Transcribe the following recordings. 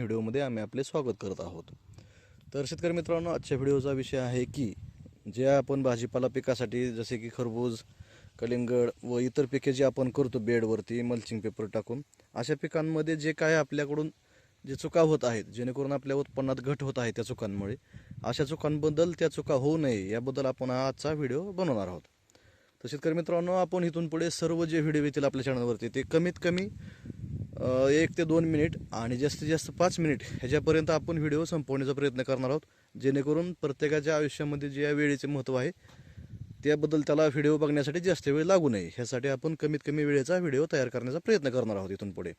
व्हिडिओमध्ये आम्ही आपले स्वागत करत आहोत. तर शेतकरी मित्रांनो आजच्या व्हिडिओचा विषय आहे की जे आपण भाजीपाला पिकासाठी जसे की खरबूज कलिंगड व इतर पिके जे आपण करतो बेडवरती मल्चिंग पेपर टाकून अशा पिकांमध्ये जे काय आपल्याकडून जे चुका होत आहेत जेणेकरून आपल्या उत्पन्नात घट होत आहे त्या चुकांमुळे अशा चुकांबद्दल त्या चुका होऊ नये याबद्दल आपण हा आजचा व्हिडिओ बनवणार आहोत. तर शेतकरी मित्रांनो आपण इथून पुढे सर्व जे व्हिडिओ येतील आपल्या चॅनलवरती ते कमीत कमी एक ते दोन मिनिट आणि जास्तीत जास्त पाच मिनिट ह्याच्यापर्यंत आपण व्हिडिओ संपवण्याचा प्रयत्न करणार आहोत. जेणेकरून प्रत्येकाच्या आयुष्यामध्ये जे या वेळेचे महत्त्व आहे त्याबद्दल त्याला व्हिडिओ बघण्यासाठी जास्त वेळ लागू नये. ह्यासाठी आपण कमीत कमी वेळेचा व्हिडिओ तयार करण्याचा प्रयत्न करणार आहोत इथून पुढे.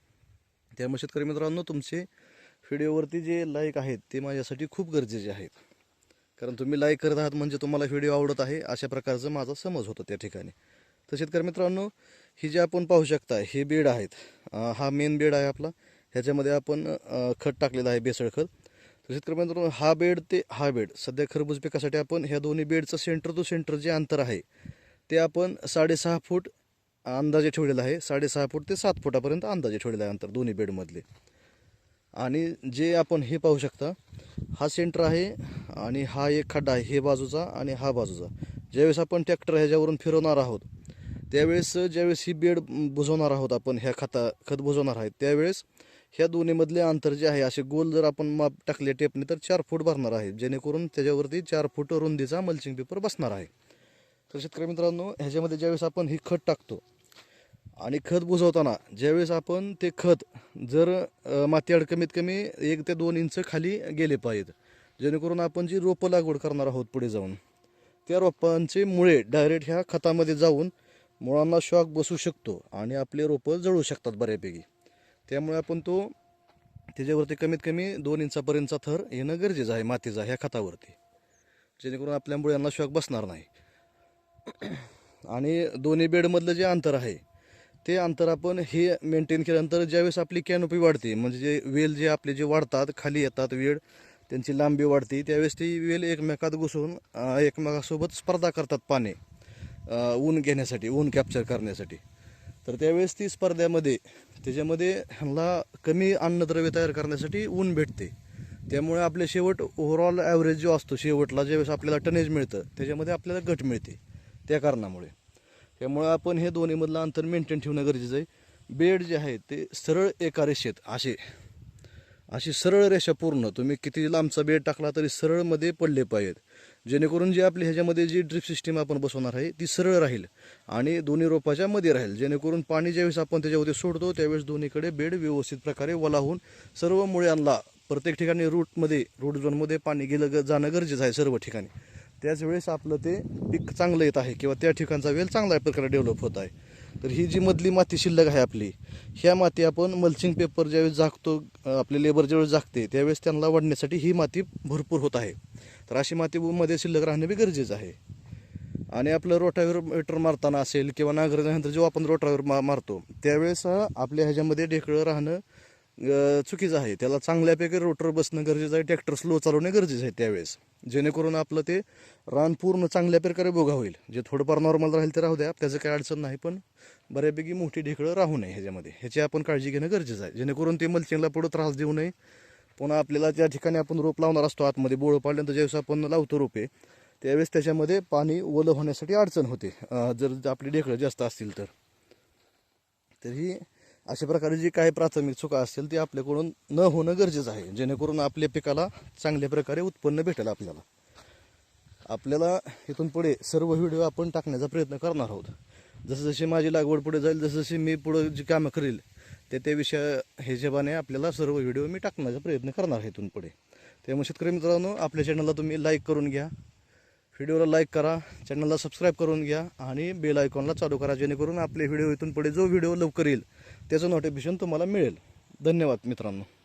त्यामुळे शेतकरी मित्रांनो तुमचे व्हिडिओवरती जे लाईक आहेत ते माझ्यासाठी खूप गरजेचे आहेत. कारण तुम्ही लाईक करत आहात म्हणजे तुम्हाला व्हिडिओ आवडत आहे अशा प्रकारचं माझा समज होतो त्या ठिकाणी. तर शेतकरी मित्रांनो ही जे आपण पाहू शकता हे बीड आहेत. हा मेन बेड आहे आपला. ह्याच्यामध्ये आपण खत टाकलेलं आहे बेसळ खत. तर शेतकरी मित्रांनो हा बेड ते हा बेड सध्या खरबूज पिकासाठी आपण ह्या दोन्ही बेडचं सेंटर टू सेंटर जे अंतर आहे ते आपण साडेसहा फूट अंदाजे ठेवलेलं आहे. साडेसहा फूट ते सात फुटापर्यंत अंदाजे ठेवलेलं आहे अंतर दोन्ही बेडमधले. आणि जे आपण हे पाहू शकता हा सेंटर आहे आणि हा एक खड्डा आहे हे बाजूचा आणि हा बाजूचा. ज्यावेळेस आपण ट्रॅक्टर ह्याच्यावरून फिरवणार आहोत त्यावेळेस ज्यावेळेस ही बेड बुजवणार आहोत आपण ह्या खता खत बुजवणार आहे त्यावेळेस ह्या दोन्हीमधले अंतर जे आहे असे गोल जर आपण माप टाकले टेपने तर चार फूट भरणार आहे जेणेकरून त्याच्यावरती चार फूट रुंदीचा मल्चिंग पेपर बसणार आहे. तर शेतकरी मित्रांनो ह्याच्यामध्ये ज्यावेळेस आपण ही खत टाकतो आणि खत बुजवताना ज्यावेळेस आपण ते खत जर मातीआड कमीत कमी एक ते दोन इंच खाली गेले पाहिजेत जेणेकरून आपण जी रोपं लागवड करणार आहोत पुढे जाऊन त्या रोपांचे मुळे डायरेक्ट ह्या खतामध्ये जाऊन मुळांना शॉक बसू शकतो आणि आपले रोपं जळू शकतात बऱ्यापैकी. त्यामुळे आपण तो त्याच्यावरती कमीत कमी दोन इंचापर्यंतचा थर येणं गरजेचं आहे मातीचा ह्या खतावरती. जेणेकरून आपल्या मुळ्यांना शॉक बसणार नाही. आणि दोन्ही बेडमधलं जे अंतर आहे ते अंतर आपण हे मेंटेन केल्यानंतर ज्यावेळेस आपली कॅनोपी वाढते म्हणजे जे वेल जे आपले जे वाढतात खाली येतात वेळ त्यांची लांबी वाढते त्यावेळेस ती वेल एकमेकात घुसून एकमेकासोबत स्पर्धा करतात पाने. ऊन घेण्यासाठी ऊन कॅप्चर करण्यासाठी. तर त्यावेळेस ती स्पर्धेमध्ये त्याच्यामध्ये ह्यांना कमी अन्नद्रव्य तयार करण्यासाठी ऊन भेटते. त्यामुळे आपले शेवट ओव्हरऑल ॲव्हरेज जो असतो शेवटला ज्यावेळेस आपल्याला टनेज मिळतं त्याच्यामध्ये आपल्याला घट मिळते त्या कारणामुळे. त्यामुळे आपण हे दोन्हीमधलं अंतर मेंटेन ठेवणं गरजेचं आहे. बेड जे आहे ते सरळ एका रेषेत असे अशी सरळ रेषा पूर्ण. तुम्ही किती लांबचा बेड टाकला तरी सरळमध्ये पडले पाहिजेत. जेणेकरून जे आपली ह्याच्यामध्ये जी ड्रिप सिस्टीम आपण बसवणार आहे ती सरळ राहील आणि दोन्ही रोपाच्या मध्ये राहील. जेणेकरून पाणी ज्यावेळेस आपण त्याच्यामध्ये सोडतो त्यावेळेस दोन्हीकडे बेड व्यवस्थित प्रकारे वलाहून सर्व मुळ्यांना प्रत्येक ठिकाणी रूटमध्ये रूट झोनमध्ये पाणी गेलं ग- जाणं गरजेचं आहे सर्व ठिकाणी. त्याच वेळेस आपलं ते पीक चांगलं येत आहे किंवा त्या ठिकाणचा वेल चांगल्या प्रकारे डेव्हलप होत आहे. तर ही जी मधली माती शिल्लक आहे आपली ह्या माती आपण मल्चिंग पेपर ज्यावेळेस झाकतो आपले लेबर ज्यावेळेस झाकते त्यावेळेस त्यांना वाढण्यासाठी ही माती भरपूर होत आहे. तर अशी माती मध्ये शिल्लक राहणं बी गरजेचं आहे. आणि आपलं रोटावेटर मारताना असेल किंवा नांगरल्यानंतर जेव्हा आपण रोटावेर मा मारतो त्यावेळेस आपल्या ह्याच्यामध्ये ढेकळं राहणं चुकीचं आहे. त्याला चांगल्यापैकी रोटर बसणं गरजेचं आहे. ट्रॅक्टर स्लो चालवणं गरजेचं आहे त्यावेळेस. जेणेकरून आपलं ते रान पूर्ण चांगल्या प्रकारे बोगा होईल. जे थोडंफार नॉर्मल राहील ते राहू द्या. त्याचं काही अडचण नाही पण बऱ्यापैकी मोठी ढेकळं राहू नये ह्याच्यामध्ये. ह्याची आपण काळजी घेणं गरजेचं आहे. जेणेकरून ते मल्चिंगला पुढं त्रास देऊ नये. पुन्हा आपल्याला ज्या ठिकाणी आपण रोप लावणार असतो आतमध्ये बोळ पाडल्यानंतर ज्यावेळेस आपण लावतो रोपे त्यावेळेस त्याच्यामध्ये पाणी ओलं होण्यासाठी अडचण होते. जर आपली ढेकळं जास्त असतील तर. तर ही अशा प्रकारे जी काही प्राथमिक चुका असतील ती आपल्याकडून न होणं गरजेचं आहे. जेणेकरून आपल्या पिकाला चांगल्या प्रकारे उत्पन्न भेटेल आपल्याला. आपल्याला इथून पुढे सर्व व्हिडिओ आपण टाकण्याचा प्रयत्न करणार आहोत. जसं जशी माझी लागवड पुढे जाईल जसं जशी मी पुढं जी कामं करेल ते त्या विषया हिशेबाने आपल्याला सर्व व्हिडिओ मी टाकण्याचा प्रयत्न करणार आहे इथून पुढे. त्यामुळे शेतकरी मित्रांनो आपल्या चॅनलला तुम्ही लाईक करून घ्या. व्हिडिओला लाईक करा चॅनलला सबस्क्राईब करून घ्या आणि बेल आयकॉनला चालू करा जेणेकरून आपले व्हिडिओ इथून पुढे जो व्हिडिओ लवकर येईल त्याचं नोटिफिकेशन तुम्हाला मिळेल. धन्यवाद मित्रांनो.